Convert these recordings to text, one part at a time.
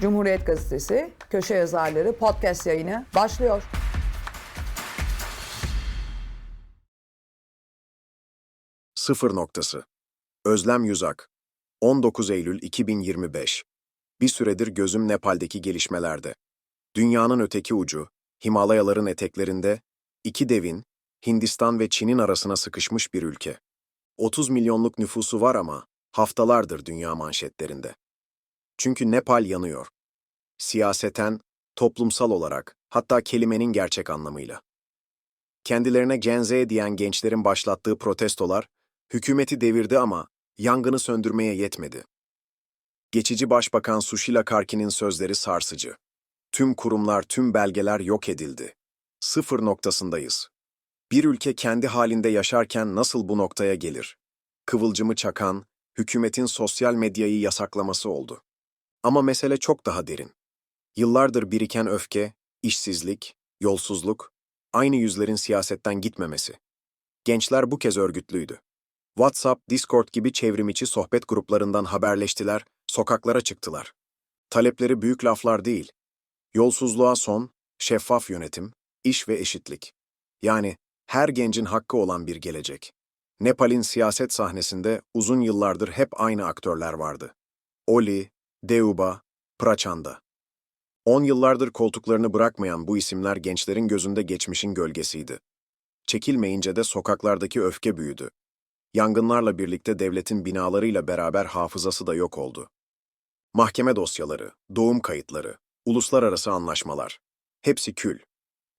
Cumhuriyet Gazetesi Köşe Yazarları podcast yayını başlıyor. Sıfır noktası. Özlem Yüzak. 19 Eylül 2025. Bir süredir gözüm Nepal'deki gelişmelerde. Dünyanın öteki ucu, Himalayaların eteklerinde, iki devin, Hindistan ve Çin'in arasına sıkışmış bir ülke. 30 milyonluk nüfusu var ama haftalardır dünya manşetlerinde. Çünkü Nepal yanıyor. Siyaseten, toplumsal olarak, hatta kelimenin gerçek anlamıyla. Kendilerine Gen Z diyen gençlerin başlattığı protestolar, hükümeti devirdi ama yangını söndürmeye yetmedi. Geçici Başbakan Sushila Karki'nin sözleri sarsıcı. Tüm kurumlar, tüm belgeler yok edildi. Sıfır noktasındayız. Bir ülke kendi halinde yaşarken nasıl bu noktaya gelir? Kıvılcımı çakan, hükümetin sosyal medyayı yasaklaması oldu. Ama mesele çok daha derin. Yıllardır biriken öfke, işsizlik, yolsuzluk, aynı yüzlerin siyasetten gitmemesi. Gençler bu kez örgütlüydü. WhatsApp, Discord gibi çevrimiçi sohbet gruplarından haberleştiler, sokaklara çıktılar. Talepleri büyük laflar değil. Yolsuzluğa son, şeffaf yönetim, iş ve eşitlik. Yani her gencin hakkı olan bir gelecek. Nepal'in siyaset sahnesinde uzun yıllardır hep aynı aktörler vardı. Oli, Deuba, Prachanda. On yıllardır koltuklarını bırakmayan bu isimler gençlerin gözünde geçmişin gölgesiydi. Çekilmeyince de sokaklardaki öfke büyüdü. Yangınlarla birlikte devletin binalarıyla beraber hafızası da yok oldu. Mahkeme dosyaları, doğum kayıtları, uluslararası anlaşmalar. Hepsi kül.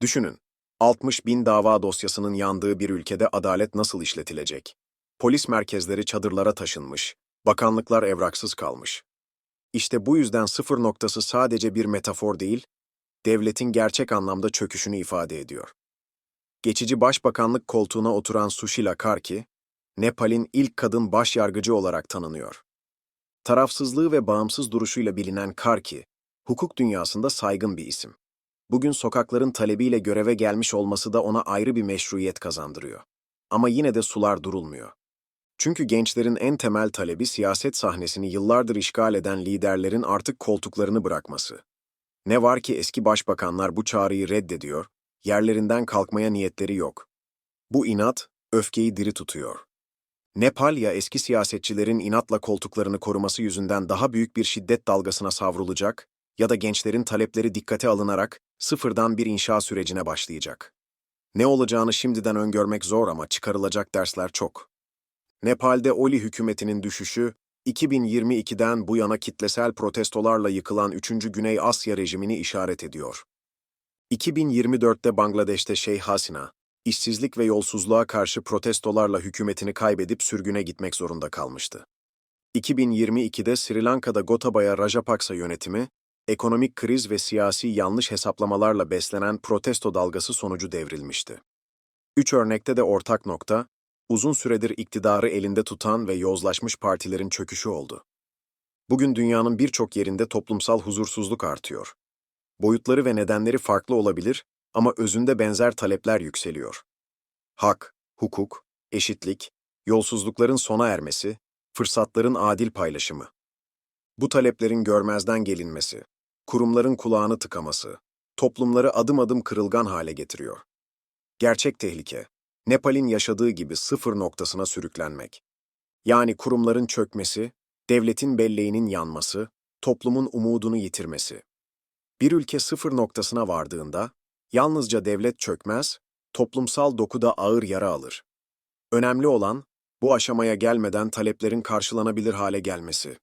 Düşünün, 60 bin dava dosyasının yandığı bir ülkede adalet nasıl işletilecek? Polis merkezleri çadırlara taşınmış, bakanlıklar evraksız kalmış. İşte bu yüzden sıfır noktası sadece bir metafor değil, devletin gerçek anlamda çöküşünü ifade ediyor. Geçici başbakanlık koltuğuna oturan Sushila Karki, Nepal'in ilk kadın başyargıcı olarak tanınıyor. Tarafsızlığı ve bağımsız duruşuyla bilinen Karki, hukuk dünyasında saygın bir isim. Bugün sokakların talebiyle göreve gelmiş olması da ona ayrı bir meşruiyet kazandırıyor. Ama yine de sular durulmuyor. Çünkü gençlerin en temel talebi siyaset sahnesini yıllardır işgal eden liderlerin artık koltuklarını bırakması. Ne var ki eski başbakanlar bu çağrıyı reddediyor, yerlerinden kalkmaya niyetleri yok. Bu inat, öfkeyi diri tutuyor. Nepal ya eski siyasetçilerin inatla koltuklarını koruması yüzünden daha büyük bir şiddet dalgasına savrulacak ya da gençlerin talepleri dikkate alınarak sıfırdan bir inşa sürecine başlayacak. Ne olacağını şimdiden öngörmek zor ama çıkarılacak dersler çok. Nepal'de Oli hükümetinin düşüşü, 2022'den bu yana kitlesel protestolarla yıkılan 3. Güney Asya rejimini işaret ediyor. 2024'te Bangladeş'te Şeyh Hasina, işsizlik ve yolsuzluğa karşı protestolarla hükümetini kaybedip sürgüne gitmek zorunda kalmıştı. 2022'de Sri Lanka'da Gotabaya Rajapaksa yönetimi, ekonomik kriz ve siyasi yanlış hesaplamalarla beslenen protesto dalgası sonucu devrilmişti. Üç örnekte de ortak nokta, uzun süredir iktidarı elinde tutan ve yozlaşmış partilerin çöküşü oldu. Bugün dünyanın birçok yerinde toplumsal huzursuzluk artıyor. Boyutları ve nedenleri farklı olabilir ama özünde benzer talepler yükseliyor. Hak, hukuk, eşitlik, yolsuzlukların sona ermesi, fırsatların adil paylaşımı. Bu taleplerin görmezden gelinmesi, kurumların kulağını tıkaması, toplumları adım adım kırılgan hale getiriyor. Gerçek tehlike, Nepal'in yaşadığı gibi sıfır noktasına sürüklenmek. Yani kurumların çökmesi, devletin belleğinin yanması, toplumun umudunu yitirmesi. Bir ülke sıfır noktasına vardığında, yalnızca devlet çökmez, toplumsal dokuda ağır yara alır. Önemli olan, bu aşamaya gelmeden taleplerin karşılanabilir hale gelmesi.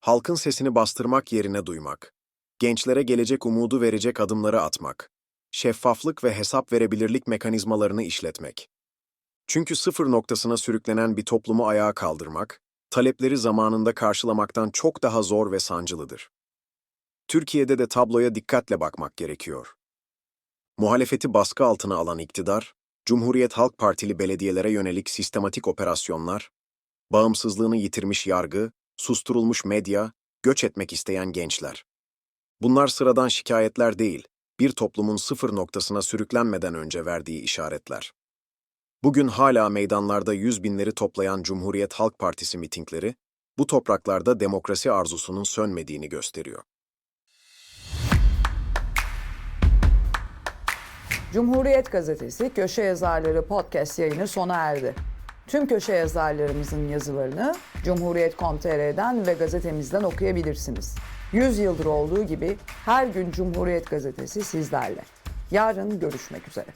Halkın sesini bastırmak yerine duymak. Gençlere gelecek umudu verecek adımları atmak. Şeffaflık ve hesap verebilirlik mekanizmalarını işletmek. Çünkü sıfır noktasına sürüklenen bir toplumu ayağa kaldırmak, talepleri zamanında karşılamaktan çok daha zor ve sancılıdır. Türkiye'de de tabloya dikkatle bakmak gerekiyor. Muhalefeti baskı altına alan iktidar, Cumhuriyet Halk Partili belediyelere yönelik sistematik operasyonlar, bağımsızlığını yitirmiş yargı, susturulmuş medya, göç etmek isteyen gençler. Bunlar sıradan şikayetler değil, bir toplumun sıfır noktasına sürüklenmeden önce verdiği işaretler. Bugün hala meydanlarda yüz binleri toplayan Cumhuriyet Halk Partisi mitingleri, bu topraklarda demokrasi arzusunun sönmediğini gösteriyor. Cumhuriyet Gazetesi Köşe Yazarları Podcast yayını sona erdi. Tüm köşe yazarlarımızın yazılarını Cumhuriyet.com.tr'den ve gazetemizden okuyabilirsiniz. 100 yıldır olduğu gibi her gün Cumhuriyet Gazetesi sizlerle. Yarın görüşmek üzere.